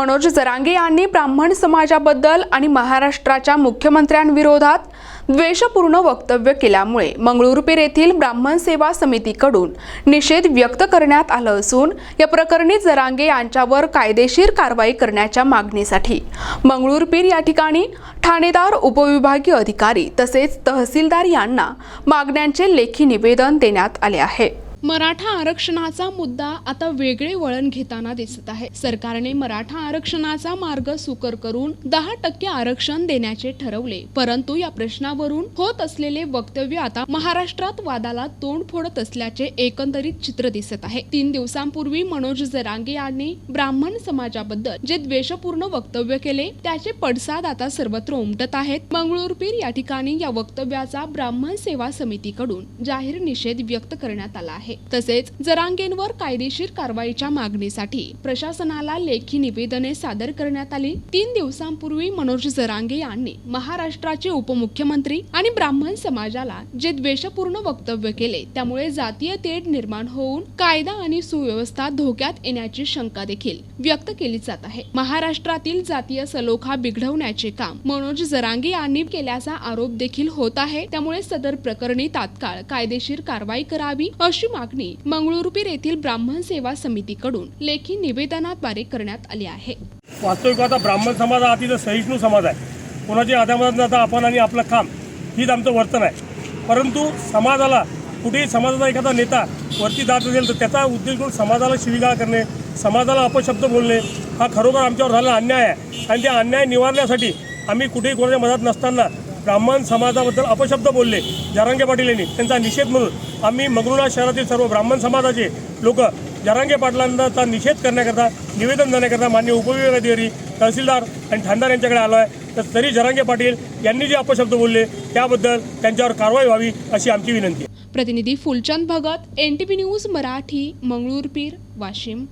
मनोज जरांगे यांनी ब्राह्मण समाजाबद्दल आणि महाराष्ट्राच्या मुख्यमंत्र्यांविरोधात द्वेषपूर्ण वक्तव्य केल्यामुळे मंगळुरपीर येथील ब्राह्मण सेवा समितीकडून निषेध व्यक्त करण्यात आलं असून या प्रकरणी जरांगे यांच्यावर कायदेशीर कारवाई करण्याच्या मागणीसाठी मंगळुरपीर या ठिकाणी ठाणेदार उपविभागीय अधिकारी तसेच तहसीलदार यांना मागण्यांचे लेखी निवेदन देण्यात आले आहे. मराठा आरक्षणाचा मुद्दा आता वेगळे वळण घेताना दिसत आहे. सरकारने मराठा आरक्षणाचा मार्ग सुकर करून दहा टक्के आरक्षण देण्याचे ठरवले. परंतु या प्रश्नावरून होत असलेले वक्तव्य आता महाराष्ट्रात वादाला तोंड फोडत असल्याचे एकंदरीत चित्र दिसत आहे. तीन दिवसांपूर्वी मनोज जरांगे यांनी ब्राह्मण समाजाबद्दल जे द्वेषपूर्ण वक्तव्य केले त्याचे पडसाद आता सर्वत्र उमटत आहेत. मंगळूरपीर या ठिकाणी या वक्तव्याचा ब्राह्मण सेवा समितीकडून जाहीर निषेध व्यक्त करण्यात आला आहे. तसेच जरांगेंवर कायदेशीर कारवाईच्या मागणीसाठी प्रशासनाला लेखी निवेदने सादर करण्यात आली. तीन दिवसांपूर्वी मनोज जरांगे यांनी महाराष्ट्राचे उपमुख्यमंत्री आणि ब्राह्मण समाजाला जे द्वेषपूर्ण वक्तव्य केले त्यामुळे जातीय तेढ निर्माण होऊन कायदा आणि सुव्यवस्था धोक्यात येण्याची शंका देखील व्यक्त केली जात आहे. महाराष्ट्रातील जातीय सलोखा बिघडवण्याचे काम मनोज जरांगे यांनी केल्याचा आरोप देखील होत आहे. त्यामुळे सदर प्रकरणी तात्काळ कायदेशीर कारवाई करावी अशी मागणी मंगळुरपीर येथील ब्राह्मण सेवा समितीकडून लेखी निवेदनाद्वारे करण्यात आली आहे. वास्तविक आता ब्राह्मण समाज हा अतिशय सहिष्णू समाज आहे. कोणाची आधामधात जाता आपण आणि आपलं काम हीच आमचं वर्तन आहे. परंतु समाजाला कुठेही समाजाचा एखादा नेता वरती जात असेल तर त्याचा उद्देश करून समाजाला शिविगाळ करणे समाजाला अपशब्द बोलणे हा खरोखर आमच्यावर झालेला अन्याय आहे. आणि त्या अन्याय निवारण्यासाठी आम्ही कुठेही कोणाच्या मदत नसताना ब्राह्मण समाजाबद्दल अपशब्द बोलले. जरांगे पाटील यांनी त्यांचा निषेध म्हणून आम्ही मंगरुळा शहरातील सर्व ब्राह्मण समाजाचे लोक जरांगे पाटलांचा निषेध करण्याकरता निवेदन देण्याकरता मान्य उपविभागाधिकारी तहसीलदार आणि ठाणदार यांच्याकडे आलो आहे. तर तरी जरांगे पाटील यांनी जे अपशब्द बोलले त्याबद्दल त्यांच्यावर कारवाई व्हावी अशी आमची विनंती प्रतिनिधी Phulchand Bhagat N T news Marathi Mangrulpir Washim.